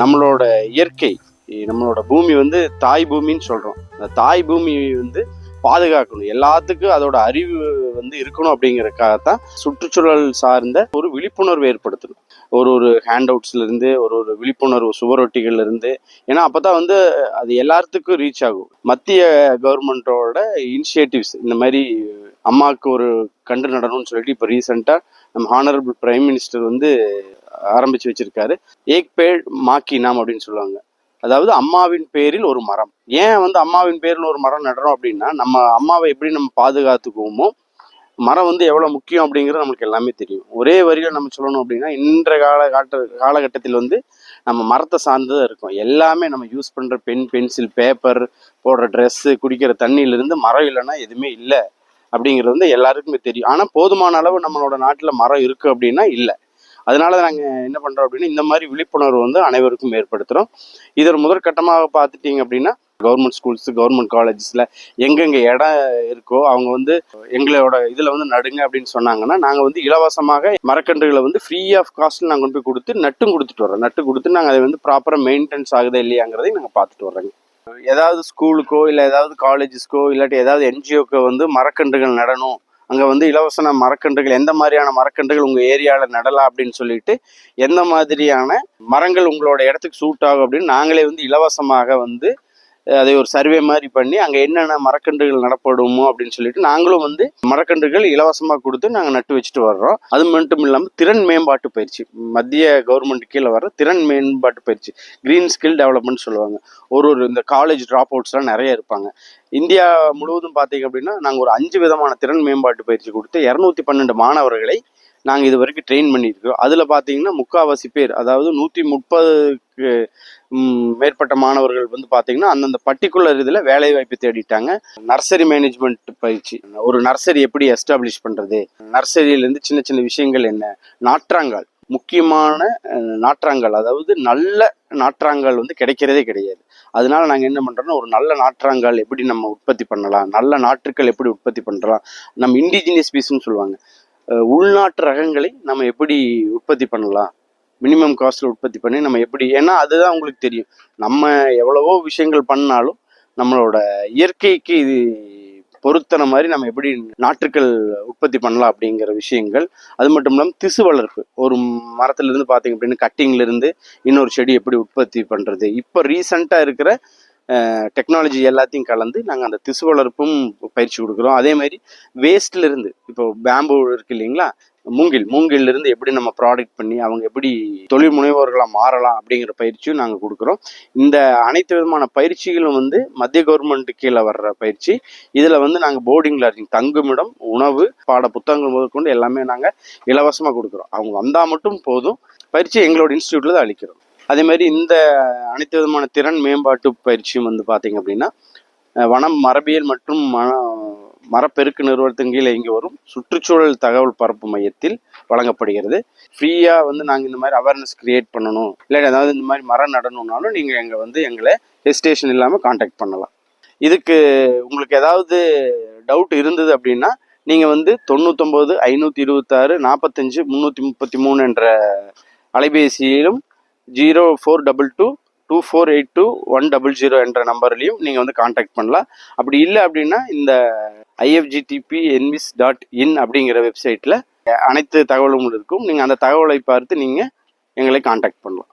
நம்மளோட இயற்கை நம்மளோட பூமி வந்து தாய் பூமின்னு சொல்றோம். அந்த தாய் பூமி வந்து பாதுகாக்கணும். எல்லாத்துக்கும் அதோட அறிவு வந்து இருக்கணும் அப்படிங்கறதுக்காகத்தான் சுற்றுச்சூழல் சார்ந்த ஒரு விழிப்புணர்வு ஏற்படுத்தணும். ஒரு ஒரு ஹேண்ட் அவுட்ஸ்ல இருந்து ஒரு ஒரு விழிப்புணர்வு சுவரொட்டிகள்ல இருந்து ஏன்னா அப்பதான் வந்து அது எல்லாத்துக்கும் ரீச் ஆகும். மத்திய கவர்மெண்டோட இனிஷியேட்டிவ்ஸ் இந்த மாதிரி அம்மாவுக்கு ஒரு கண்டு நடணும்னு சொல்லிட்டு இப்போ ரீசெண்டாக நம்ம ஹானரபிள் பிரைம் மினிஸ்டர் வந்து ஆரம்பித்து வச்சிருக்காரு. ஏக் பேட் மாக்கி நாம் அப்படின்னு சொல்லுவாங்க. அதாவது அம்மாவின் பேரில் ஒரு மரம். ஏன் வந்து அம்மாவின் பேரில் ஒரு மரம் நடுறோம் அப்படின்னா நம்ம அம்மாவை எப்படி நம்ம பாதுகாத்துக்குவோமோ மரம் வந்து எவ்வளோ முக்கியம் அப்படிங்கிறது நம்மளுக்கு எல்லாமே தெரியும். ஒரே வரியில் நம்ம சொல்லணும் அப்படின்னா இன்ற கால காட்ட காலகட்டத்தில் வந்து நம்ம மரத்தை சார்ந்ததாக இருக்கும். எல்லாமே நம்ம யூஸ் பண்ணுற பென் பென்சில் பேப்பர் போடுற ட்ரெஸ்ஸு குடிக்கிற தண்ணியிலிருந்து மரம் இல்லைன்னா எதுவுமே இல்லை. அப்படிங்கிறது வந்து எல்லாருக்குமே தெரியும். ஆனால் போதுமான அளவு நம்மளோட நாட்டில் மரம் இருக்குது அப்படின்னா இல்லை. அதனால நாங்கள் என்ன பண்ணுறோம் அப்படின்னா இந்த மாதிரி விழிப்புணர்வு வந்து அனைவருக்கும் ஏற்படுத்துகிறோம் இதில் முதற்கட்டமாக பார்த்துட்டீங்க அப்படின்னா கவர்மெண்ட் ஸ்கூல்ஸ் கவர்மெண்ட் காலேஜஸில் எங்கெங்கே இடம் இருக்கோ அவங்க வந்து எங்களோட இதில் வந்து நடுங்க அப்படின்னு சொன்னாங்கன்னா நாங்கள் வந்து இலவசமாக மரக்கன்றுகளை வந்து ஃப்ரீ ஆஃப் காஸ்ட்ல நாங்கள் கொண்டு போய் கொடுத்து நட்டும் கொடுத்துட்டு வரோம் நட்டு கொடுத்து நாங்கள் அதை வந்து ப்ராப்பராக மெயின்டெனன்ஸ் ஆகுதா இல்லையாங்கிறதையும் நாங்கள் பார்த்துட்டு வரோங்க ஏதாவது ஸ்கூலுக்கோ இல்லை ஏதாவது காலேஜஸ்க்கோ இல்லாட்டி ஏதாவது என்ஜிஓக்கோ வந்து மரக்கன்றுகள் நடணும். அங்கே வந்து இலவச மரக்கன்றுகள் எந்த மாதிரியான மரக்கன்றுகள் உங்கள் ஏரியாவில் நடலாம் அப்படின்னு சொல்லிட்டு எந்த மாதிரியான மரங்கள் உங்களோட இடத்துக்கு சூட் ஆகும் அப்படின்னு நாங்களே வந்து இலவசமாக வந்து அதை ஒரு சர்வே மாதிரி பண்ணி அங்கே என்னென்ன மரக்கன்றுகள் நடப்படுமோ அப்படின்னு சொல்லிட்டு நாங்களும் வந்து மரக்கன்றுகள் இலவசமாக கொடுத்து நாங்கள் நட்டு வச்சுட்டு வர்றோம். அது மட்டும் இல்லாமல் திறன் மேம்பாட்டு பயிற்சி. மத்திய கவர்மெண்ட் கீழே வர திறன் மேம்பாட்டு பயிற்சி. கிரீன் ஸ்கில் டெவலப்மெண்ட் சொல்லுவாங்க. ஒரு ஒரு இந்த காலேஜ் ட்ராப் அவுட்ஸ்லாம் நிறைய இருப்பாங்க. இந்தியா முழுவதும் பார்த்தீங்க அப்படின்னா நாங்கள் ஒரு அஞ்சு விதமான திறன் மேம்பாட்டு பயிற்சி கொடுத்து இரநூத்தி பன்னெண்டு மாணவர்களை நாங்கள் இது வரைக்கும் ட்ரெயின் பண்ணியிருக்கோம் அதில் பார்த்தீங்கன்னா முக்காவாசி பேர் அதாவது நூற்றி முப்பதுக்கு மேற்பட்ட மாணவர்கள் வந்து பார்த்தீங்கன்னா அந்தந்த பர்டிகுலர் இதில் வேலை வாய்ப்பு தேடிட்டாங்க. நர்சரி மேனேஜ்மெண்ட் பயிற்சி. ஒரு நர்சரி எப்படி எஸ்டாப்ளிஷ் பண்ணுறது நர்சரியிலேருந்து சின்ன சின்ன விஷயங்கள் என்ன? நாற்றாங்கால். முக்கியமான நாற்றாங்கல் நாற்றாங்கால். அதாவது நல்ல நாற்றாங்கால் வந்து கிடைக்கிறதே கிடையாது. அதனால நாங்கள் என்ன பண்ணுறோம்னா ஒரு நல்ல நாற்றாங்கால் எப்படி நம்ம உற்பத்தி பண்ணலாம்? நல்ல நாற்றுக்கள் எப்படி உற்பத்தி பண்ணலாம் நம்ம இண்டிஜினியஸ் பீஸ்ன்னு சொல்லுவாங்க. உள்நாட்டு ரகங்களை நம்ம எப்படி உற்பத்தி பண்ணலாம்? மினிமம் காஸ்ட்ல உற்பத்தி பண்ணி நம்ம எப்படி ஏன்னா அதுதான் உங்களுக்கு தெரியும். நம்ம எவ்வளவோ விஷயங்கள் பண்ணாலும் நம்மளோட இயற்கைக்கு இது பொருத்தன மாதிரி நம்ம எப்படி நாற்றுக்கள் உற்பத்தி பண்ணலாம் அப்படிங்கிற விஷயங்கள். அது மட்டும் இல்லாமல் திசு வளர்ப்பு. ஒரு மரத்துல இருந்து பார்த்தீங்க அப்படின்னா கட்டிங்ல இருந்து இன்னொரு செடி எப்படி உற்பத்தி பண்றது? இப்போ ரீசெண்டாக இருக்கிற டெக்னாலஜி எல்லாத்தையும் கலந்து நாங்கள் அந்த திசு வளர்ப்பும் பயிற்சி கொடுக்குறோம். அதே மாதிரி வேஸ்ட்லேருந்து இப்போ பேம்பு இருக்கு இல்லைங்களா? மூங்கில் மூங்கிலிருந்து எப்படி நம்ம ப்ராடக்ட் பண்ணி அவங்க எப்படி தொழில் முனைவோர்களாக மாறலாம் அப்படிங்கிற பயிற்சியும் நாங்கள் கொடுக்குறோம். இந்த அனைத்து விதமான பயிற்சிகளும் வந்து மத்திய கவர்மெண்ட் கீழே வர்ற பயிற்சி. இதில் வந்து நாங்கள் போர்டிங் லாட்ஜிங் தங்குமிடம் உணவு பாட புத்தகங்கள் முதற்கொண்டு எல்லாமே நாங்கள் இலவசமாக கொடுக்குறோம். அவங்க வந்தால் மட்டும் போதும். பயிற்சி எங்களோட இன்ஸ்டியூட்டில் தான் அளிக்கிறோம். அதே மாதிரி இந்த அனைத்து விதமான திறன் மேம்பாட்டு பயிற்சியும் வந்து பார்த்தீங்க அப்படின்னா வனம் மரபியல் மற்றும் ம- மரப்பெருக்கு நிறுவனத்தின் கீழே இங்கே வரும் சுற்றுச்சூழல் தகவல் பரப்பு மையத்தில் வழங்கப்படுகிறது. ஃப்ரீயாக வந்து நாங்கள் இந்த மாதிரி அவேர்னஸ் கிரியேட் பண்ணணும். இல்லை ஏதாவது இந்த மாதிரி மரம் நடணும்னாலும் நீங்கள் எங்களை வந்து எங்களை ஹெசிடேஷன் இல்லாமல் காண்டாக்ட் பண்ணலாம். இதுக்கு உங்களுக்கு ஏதாவது டவுட் இருந்தது அப்படின்னா நீங்கள் வந்து தொண்ணூத்தொம்பது ஐநூற்றி இருபத்தாறு நாற்பத்தஞ்சு முந்நூற்றி முப்பத்தி மூணு என்ற அலைபேசியிலும் zero four double two two four eight two one double zero என்ற நம்பர்லையும் நீங்கள் வந்து காண்டாக்ட் பண்ணலாம். அப்படி இல்லை அப்படின்னா இந்த ஐஎஃப்ஜிடிபி என்விஸ் டாட் இன் அப்படிங்கிற வெப்சைட்டில் அனைத்து தகவலும் இருக்கும். நீங்கள் அந்த தகவலை பார்த்து நீங்கள் எங்களை காண்டாக்ட் பண்ணலாம்.